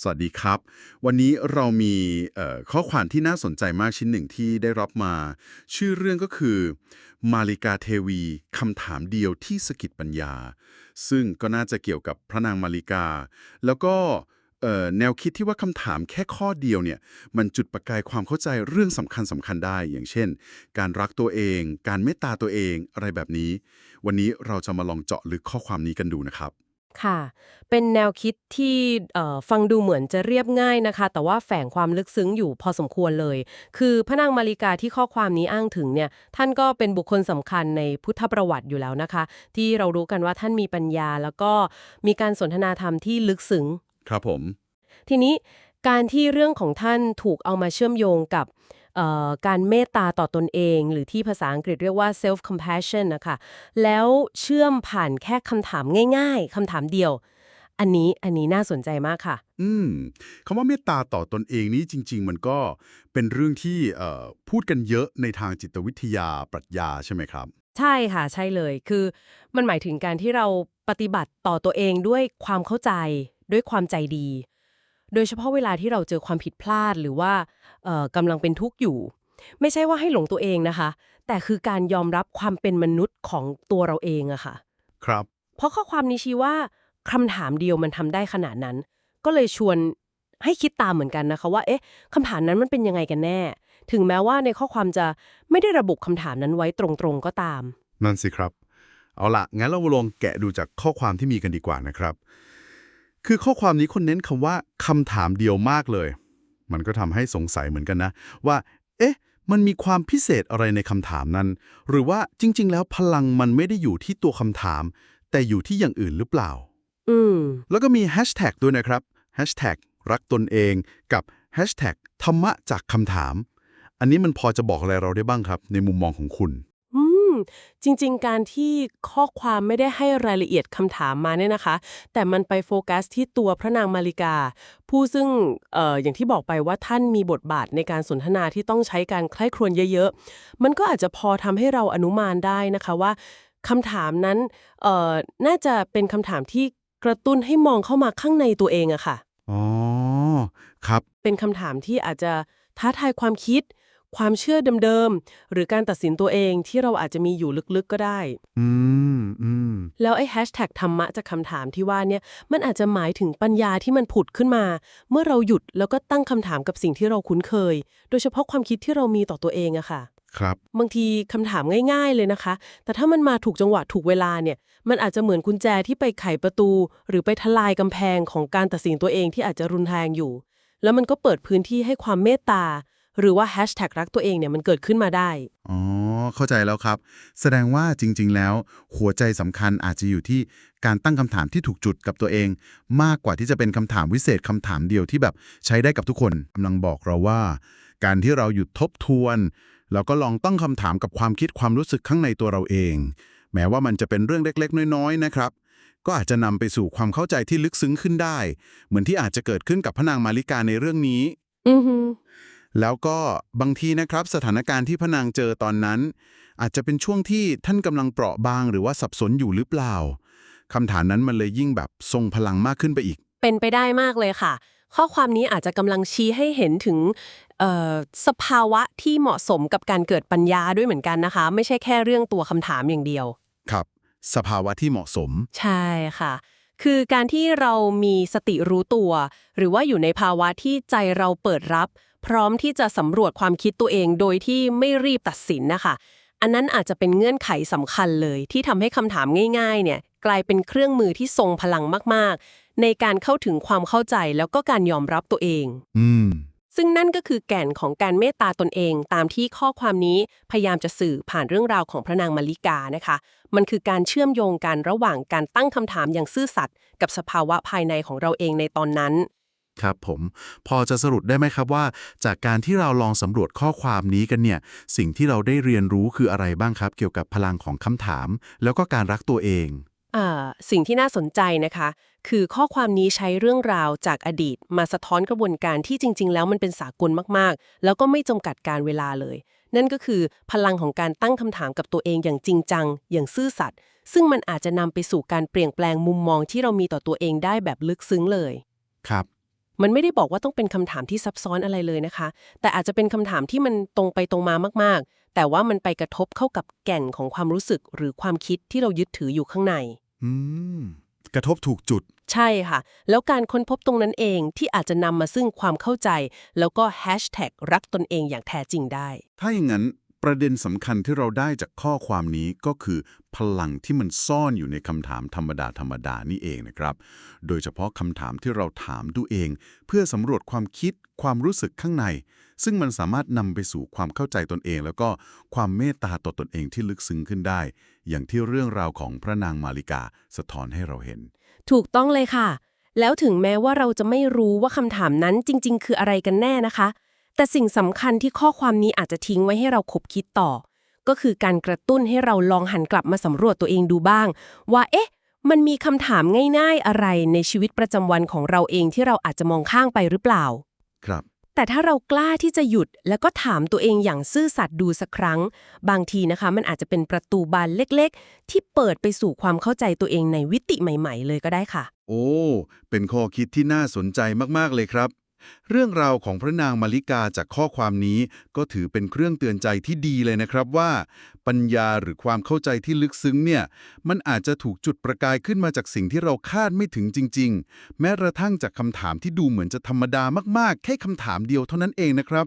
สวัสดีครับ วันนี้เรามีข้อความที่น่าสนใจมากชิ้นหนึ่งที่ได้รับมา ชื่อเรื่องก็คือ มาริกาเทวีคำถามเดียวที่สะกิดปัญญา ซึ่งก็น่าจะเกี่ยวกับพระนางมาริกา แล้วก็แนวคิดที่ว่าคำถามแค่ข้อเดียวเนี่ย มันจุดประกายความเข้าใจเรื่องสำคัญสำคัญได้ อย่างเช่น การรักตัวเอง การเมตตาตัวเองอะไรแบบนี้ วันนี้เราจะมาลองเจาะลึกข้อความนี้กันดูนะครับ ค่ะ เป็นแนวคิดที่เอ่อฟังดูเหมือนจะเรียบง่ายนะคะ แต่ว่าแฝงความลึกซึ้งอยู่พอสมควรเลย คือพระนางมาริกาที่ข้อความนี้อ้างถึงเนี่ย ท่านก็เป็นบุคคลสำคัญในพุทธประวัติอยู่แล้วนะคะ ที่เรารู้กันว่าท่านมีปัญญา แล้วก็มีการสนทนาธรรมที่ลึกซึ้ง ครับผม ทีนี้การที่เรื่องของท่านถูกเอามาเชื่อมโยงกับเอ่อ การเมตตาต่อตนเอง หรือที่ภาษาอังกฤษเรียกว่า self compassion นะคะแล้วเชื่อมผ่านแค่คำถามง่ายๆคำถามเดียว อันนี้อันนี้น่าสนใจมากค่ะ อืมคำว่าเมตตาต่อตนเองนี้จริง ๆ มันก็เป็นเรื่องที่เอ่อพูดกันเยอะในทางจิตวิทยาปรัชญาใช่ไหมครับ ใช่ค่ะใช่เลยคือมันหมายถึงการที่เราปฏิบัติต่อตัวเองด้วยความเข้าใจด้วยความใจดี โดยเฉพาะเวลาที่เราเจอความผิดพลาดหรือว่าเอ่อกำลังเป็นทุกข์อยู่ ไม่ใช่ว่าให้หลงตัวเองนะคะ แต่คือการยอมรับความเป็นมนุษย์ของตัวเราเองอะค่ะ ครับ เพราะข้อความนี้ชี้ว่าคำถามเดียวมันทำได้ขนาดนั้น ก็เลยชวนให้คิดตามเหมือนกันนะคะ ว่าเอ๊ะคำถามนั้นมันเป็นยังไงกันแน่ ถึงแม้ว่าในข้อความจะไม่ได้ระบุคำถามนั้นไว้ตรงๆก็ตาม นั่นสิครับ เอาละงั้นเราลองแกะดูจากข้อความที่มีกันดีกว่านะครับ คือข้อความนี้คนเน้นคำว่าคำถามเดียวมากเลย มันก็ทำให้สงสัยเหมือนกันนะ ว่า เอ๊ะ มันมีความพิเศษอะไรในคำถามนั้น หรือว่าจริง ๆ แล้วพลังมันไม่ได้อยู่ที่ตัวคำถาม แต่อยู่ที่อย่างอื่นหรือเปล่า อืมแล้วก็มีแฮชแท็กด้วยนะครับแฮชแท็กรักตนเองกับแฮชแท็กธรรมะจากคำถาม อันนี้มันพอจะบอกอะไรเราได้บ้างครับ ในมุมมองของคุณอืม จริงๆ การที่ข้อความไม่ได้ให้รายละเอียดคำถามมาเนี่ยนะคะ แต่มันไปโฟกัสที่ตัวพระนางมาริกา ผู้ซึ่งเอ่ออย่างที่บอกไปว่าท่านมีบทบาทในการสนทนาที่ต้องใช้การใคร่ครวญเยอะๆ มันก็อาจจะพอทำให้เราอนุมานได้นะคะว่าคำถามนั้นเอ่อน่าจะเป็นคำถามที่กระตุ้นให้มองเข้ามาข้างในตัวเองอะค่ะ อ๋อ ครับ เป็นคำถามที่อาจจะท้าทายความคิด ความเชื่อเดิมๆ หรือการตัดสินตัวเองที่เราอาจจะมีอยู่ลึกๆก็ได้ อืมอืมแล้วไอ้แฮชแท็กธรรมะจากคำถามที่ว่าเนี่ยมันอาจจะหมายถึงปัญญาที่มันผุดขึ้นมา เมื่อเราหยุดแล้วก็ตั้งคำถามกับสิ่งที่เราคุ้นเคย โดยเฉพาะความคิดที่เรามีต่อตัวเองอะค่ะครับบางทีคำถามง่าย ๆ เลยนะคะ แต่ถ้ามันมาถูกจังหวะถูกเวลาเนี่ย มันอาจจะเหมือนกุญแจที่ไปไขประตู หรือไปทลายกำแพงของการตัดสินตัวเองที่อาจจะรุนแรงอยู่ แล้วมันก็เปิดพื้นที่ให้ความเมตตา หรือว่าแฮชแท็กรักตัวเองเนี่ยมันเกิดขึ้นมาได้ อ๋อ เข้าใจแล้วครับ แสดงว่าจริง ๆ แล้ว หัวใจสำคัญอาจจะอยู่ที่การตั้งคำถามที่ถูกจุดกับตัวเอง มากกว่าที่จะเป็นคำถามวิเศษคำถามเดียวที่แบบใช้ได้กับทุกคนกำลังบอกเราว่า การที่เราหยุดทบทวน แล้วก็ลองตั้งคำถามกับความคิดความรู้สึกข้างในตัวเราเอง แม้ว่ามันจะเป็นเรื่องเล็ก ๆ น้อย ๆ นะครับ ก็อาจจะนำไปสู่ความเข้าใจที่ลึกซึ้งขึ้นได้ เหมือนที่อาจจะเกิดขึ้นกับพระนางมาริกาในเรื่องนี้ อือฮึ แล้วก็บางทีนะครับสถานการณ์ที่พระนางเจอตอนนั้น อาจจะเป็นช่วงที่ท่านกำลังเปราะบางหรือว่าสับสนอยู่หรือเปล่าคำถามนั้นมันเลยยิ่งแบบทรงพลังมากขึ้นไปอีก เป็นไปได้มากเลยค่ะ ข้อความนี้อาจจะกำลังชี้ให้เห็นถึงเอ่อสภาวะที่เหมาะสมกับการเกิดปัญญาด้วยเหมือนกันนะคะ ไม่ใช่แค่เรื่องตัวคำถามอย่างเดียว ครับ สภาวะที่เหมาะสม ใช่ค่ะ คือการที่เรามีสติรู้ตัว หรือว่าอยู่ในภาวะที่ใจเราเปิดรับ พร้อมที่จะสำรวจความคิดตัวเองโดยที่ไม่รีบตัดสินนะคะ อันนั้นอาจจะเป็นเงื่อนไขสำคัญเลย ที่ทำให้คำถามง่ายๆเนี่ยกลายเป็นเครื่องมือที่ทรงพลังมากๆ ในการเข้าถึงความเข้าใจแล้วก็การยอมรับตัวเอง อืม ซึ่งนั่นก็คือแก่นของการเมตตาตนเอง ตามที่ข้อความนี้พยายามจะสื่อผ่านเรื่องราวของพระนางมาริกานะคะ มันคือการเชื่อมโยงกันระหว่างการตั้งคำถามอย่างซื่อสัตย์กับสภาวะภายในของเราเองในตอนนั้น ครับผม พอจะสรุปได้ไหมครับว่า จากการที่เราลองสำรวจข้อความนี้กันเนี่ย สิ่งที่เราได้เรียนรู้คืออะไรบ้างครับ เกี่ยวกับพลังของคำถาม แล้วก็การรักตัวเองอ่าสิ่งที่น่าสนใจนะคะ คือข้อความนี้ใช้เรื่องราวจากอดีต มาสะท้อนกระบวนการที่จริง ๆ แล้วมันเป็นสากลมากๆ แล้วก็ไม่จำกัดการเวลาเลย นั่นก็คือพลังของการตั้งคำถามกับตัวเองอย่างจริงจัง อย่างซื่อสัตย์ซึ่งมันอาจจะนำไปสู่การเปลี่ยนแปลงมุมมองที่เรามีต่อตัวเองได้แบบลึกซึ้งเลย ครับ มันไม่ได้บอกว่าต้องเป็นคำถามที่ซับซ้อนอะไรเลยนะคะ แต่อาจจะเป็นคำถามที่มันตรงไปตรงมามากๆ แต่ว่ามันไปกระทบเข้ากับแก่นของความรู้สึกหรือความคิดที่เรายึดถืออยู่ข้างใน อืม กระทบถูกจุด ใช่ค่ะ แล้วการค้นพบตรงนั้นเองที่อาจจะนำมาซึ่งความเข้าใจ แล้วก็แฮชแท็กรักตนเองอย่างแท้จริงได้ ถ้าอย่างนั้น ประเด็นสำคัญที่เราได้จากข้อความนี้ก็คือ พลังที่มันซ่อนอยู่ในคำถามธรรมดาธรรมดานี่เองนะครับ โดยเฉพาะคำถามที่เราถามตัวเอง เพื่อสำรวจความคิดความรู้สึกข้างใน ซึ่งมันสามารถนำไปสู่ความเข้าใจตนเอง แล้วก็ความเมตตาต่อตนเองที่ลึกซึ้งขึ้นได้ อย่างที่เรื่องราวของพระนางมาริกาสะท้อนให้เราเห็น ถูกต้องเลยค่ะ แล้วถึงแม้ว่าเราจะไม่รู้ว่าคำถามนั้นจริง ๆ คืออะไรกันแน่นะคะ แต่สิ่งสำคัญที่ข้อความนี้อาจจะทิ้งไว้ให้เราคบคิดต่อ ก็คือการกระตุ้นให้เราลองหันกลับมาสำรวจตัวเองดูบ้าง ว่าเอ๊ะ มันมีคำถามง่ายๆอะไรในชีวิตประจำวันของเราเองที่เราอาจจะมองข้างไปหรือเปล่า ครับ แต่ถ้าเรากล้าที่จะหยุดแล้วก็ถามตัวเองอย่างซื่อสัตย์ดูสักครั้ง บางทีนะคะ มันอาจจะเป็นประตูบานเล็กๆ ที่เปิดไปสู่ความเข้าใจตัวเองในวิติใหม่ ๆ เลยก็ได้ค่ะ โอ้ เป็นข้อคิดที่น่าสนใจมากๆเลยครับ เรื่องราวของพระนางมาริกาจากข้อความนี้ก็ถือเป็นเครื่องเตือนใจที่ดีเลยนะครับว่า ปัญญาหรือความเข้าใจที่ลึกซึ้งเนี่ย มันอาจจะถูกจุดประกายขึ้นมาจากสิ่งที่เราคาดไม่ถึงจริง ๆ แม้กระทั่งจากคำถามที่ดูเหมือนจะธรรมดามากๆ แค่คำถามเดียวเท่านั้นเองนะครับ